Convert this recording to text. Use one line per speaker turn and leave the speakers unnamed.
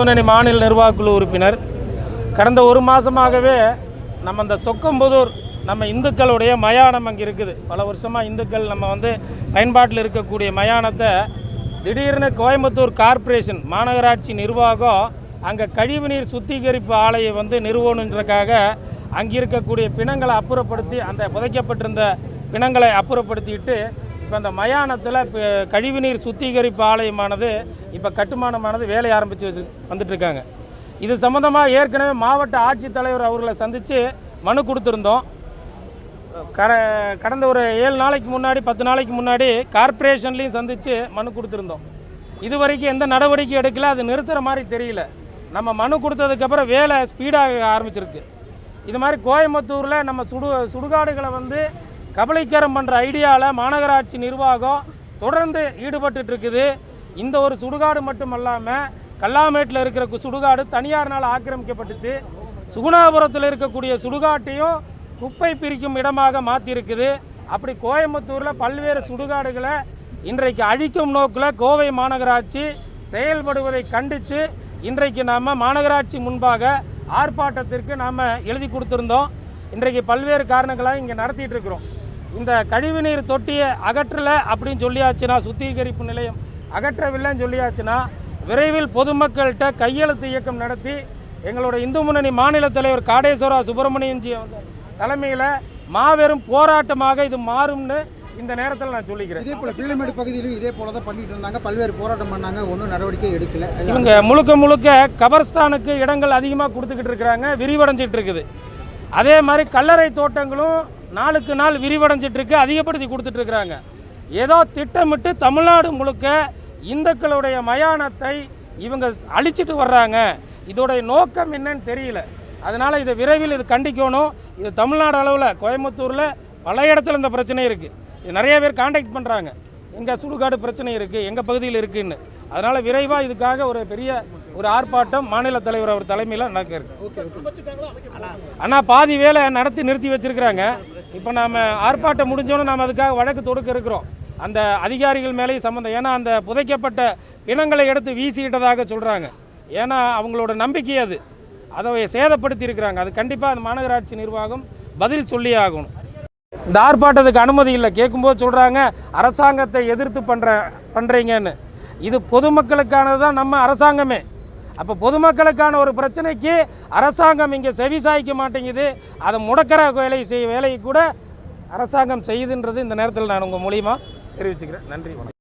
முன்னணி மாநில நிர்வாகக்குழு உறுப்பினர். கடந்த ஒரு மாதமாகவே நம்ம இந்த சொக்கம்புதூர் நம்ம இந்துக்களுடைய மயானம் அங்கே இருக்குது. பல வருஷமாக இந்துக்கள் நம்ம வந்து பயன்பாட்டில் இருக்கக்கூடிய மயானத்தை திடீர்னு கோயம்புத்தூர் கார்ப்பரேஷன் மாநகராட்சி நிர்வாகம் அங்கே கழிவுநீர் சுத்திகரிப்பு ஆலையை வந்து நிறுவனன்றக்காக அங்கே இருக்கக்கூடிய பிணங்களை அப்புறப்படுத்தி அந்த புதைக்கப்பட்டிருந்த பிணங்களை அப்புறப்படுத்திட்டு இப்போ அந்த மயானத்தில் இப்போ கழிவுநீர் சுத்திகரிப்பு ஆலயமானது இப்போ கட்டுமானமானது வேலை ஆரம்பித்து வச்சு வந்துட்டுருக்காங்க. இது சம்மந்தமாக ஏற்கனவே மாவட்ட ஆட்சித்தலைவர் அவர்களை சந்தித்து மனு கொடுத்துருந்தோம். கர கடந்த ஒரு ஏழு நாளைக்கு முன்னாடி பத்து நாளைக்கு முன்னாடி கார்ப்பரேஷன்லேயும் சந்தித்து மனு கொடுத்துருந்தோம். இது வரைக்கும் எந்த நடவடிக்கை எடுக்கல அது நிறுத்துகிற மாதிரி தெரியல. நம்ம மனு கொடுத்ததுக்கப்புறம் வேலை ஸ்பீடாக ஆரம்பிச்சிருக்கு. இது மாதிரி கோயம்புத்தூரில் நம்ம சுடு சுடுகாடுகளை வந்து கபலைக்கரம் பண்ணுற ஐடியாவில் மாநகராட்சி நிர்வாகம் தொடர்ந்து ஈடுபட்டு இருக்குது. இந்த ஒரு சுடுகாடு மட்டும் அல்லாமல் கல்லாமேட்டில் இருக்கிற சுடுகாடு தனியார்னால் ஆக்கிரமிக்கப்பட்டுச்சு. சுகுணாபுரத்தில் இருக்கக்கூடிய சுடுகாட்டையும் குப்பை பிரிக்கும் இடமாக மாற்றிருக்குது அப்படி கோயம்புத்தூரில் பல்வேறு சுடுகாடுகளை இன்றைக்கு அழிக்கும் நோக்கில் கோவை மாநகராட்சி செயல்படுவதை கண்டித்து இன்றைக்கு நாம் மாநகராட்சி முன்பாக ஆர்ப்பாட்டத்திற்கு நாம் எழுதி கொடுத்துருந்தோம். இன்றைக்கு பல்வேறு காரணங்களாக இங்கே நடத்திட்டு இருக்கிறோம். இந்த கழிவுநீர் தொட்டியை அகற்றலை அப்படின்னு சொல்லியாச்சுன்னா சுத்திகரிப்பு நிலையம் அகற்றவில்லைன்னு சொல்லியாச்சுன்னா விரைவில் பொதுமக்கள்கிட்ட கையெழுத்து இயக்கம் நடத்தி எங்களோட இந்து முன்னணி மாநில தலைவர் காடேஸ்வரா சுப்பிரமணியன்ஜி தலைமையில் மாபெரும் போராட்டமாக இது மாறும்னு இந்த நேரத்தில் நான் சொல்லிக்கிறேன்.
இதே போல பீளமேடு பகுதியிலும் இதே போல தான் பண்ணிட்டு இருந்தாங்க. பல்வேறு போராட்டம் பண்ணாங்க. ஒன்றும் நடவடிக்கை எடுக்கல.
இவங்க முழுக்க முழுக்க கபர்ஸ்தானுக்கு இடங்கள் அதிகமாக கொடுத்துக்கிட்டு இருக்கிறாங்க. விரிவடைஞ்சிட்டு இருக்குது. அதே மாதிரி கல்லறை தோட்டங்களும் நாளுக்கு நாள் விரிவடைஞ்சிட்டு இருக்கு அதிகப்படுத்தி கொடுத்துட்டு இருக்கிறாங்க ஏதோ திட்டமிட்டு தமிழ்நாடு முழுக்க இந்துக்களுடைய மயானத்தை இவங்க அழிச்சிட்டு வர்றாங்க. இதோடைய நோக்கம் என்னன்னு தெரியல. அதனால் இதை விரைவில் இது கண்டிக்கணும். இது தமிழ்நாடு அளவில் கோயம்புத்தூரில் பல இடத்துல இந்த பிரச்சனை இருக்குது இது நிறைய பேர் காண்டாக்ட் பண்ணுறாங்க எங்கள் சுடுகாடு பிரச்சனை இருக்குது எங்கள் பகுதியில் இருக்குன்னு. அதனால் விரைவாக இதுக்காக ஒரு பெரிய ஒரு ஆர்ப்பாட்டம் மாநில தலைவர் அவர் தலைமையில் நடக்க இருக்கு. ஆனால் பாதி வேலை நடத்தி நிறுத்தி வச்சிருக்கிறாங்க. இப்போ நாம் ஆர்ப்பாட்டம் முடிஞ்சோன்னு நாம் அதுக்காக வழக்கு தொடுக்க இருக்கிறோம். அந்த அதிகாரிகள் மேலேயும் சம்மந்தம். ஏன்னா அந்த புதைக்கப்பட்ட பிணங்களை எடுத்து வீசிட்டதாக சொல்கிறாங்க ஏன்னா அவங்களோட நம்பிக்கை அது. அதை சேதப்படுத்தி இருக்கிறாங்க. அது கண்டிப்பாக அந்த மாநகராட்சி நிர்வாகம் பதில் சொல்லியே ஆகணும். இந்த ஆர்ப்பாட்டத்துக்கு அனுமதி இல்லை. கேட்கும்போது சொல்கிறாங்க அரசாங்கத்தை எதிர்த்து பண்ணுற பண்ணுறீங்கன்னு இது பொதுமக்களுக்கானது தான் நம்ம அரசாங்கமே. அப்போ பொதுமக்களுக்கான ஒரு பிரச்சனைக்கு அரசாங்கம் இங்கே செவி சாய்க்க மாட்டேங்குது. அதை முடக்கிற வேலை செய் வேலையை கூட அரசாங்கம் செய்யுதுன்றது இந்த நேரத்தில் நான் உங்கள் மூலியமாக தெரிவிச்சுக்கிறேன். நன்றி வணக்கம்.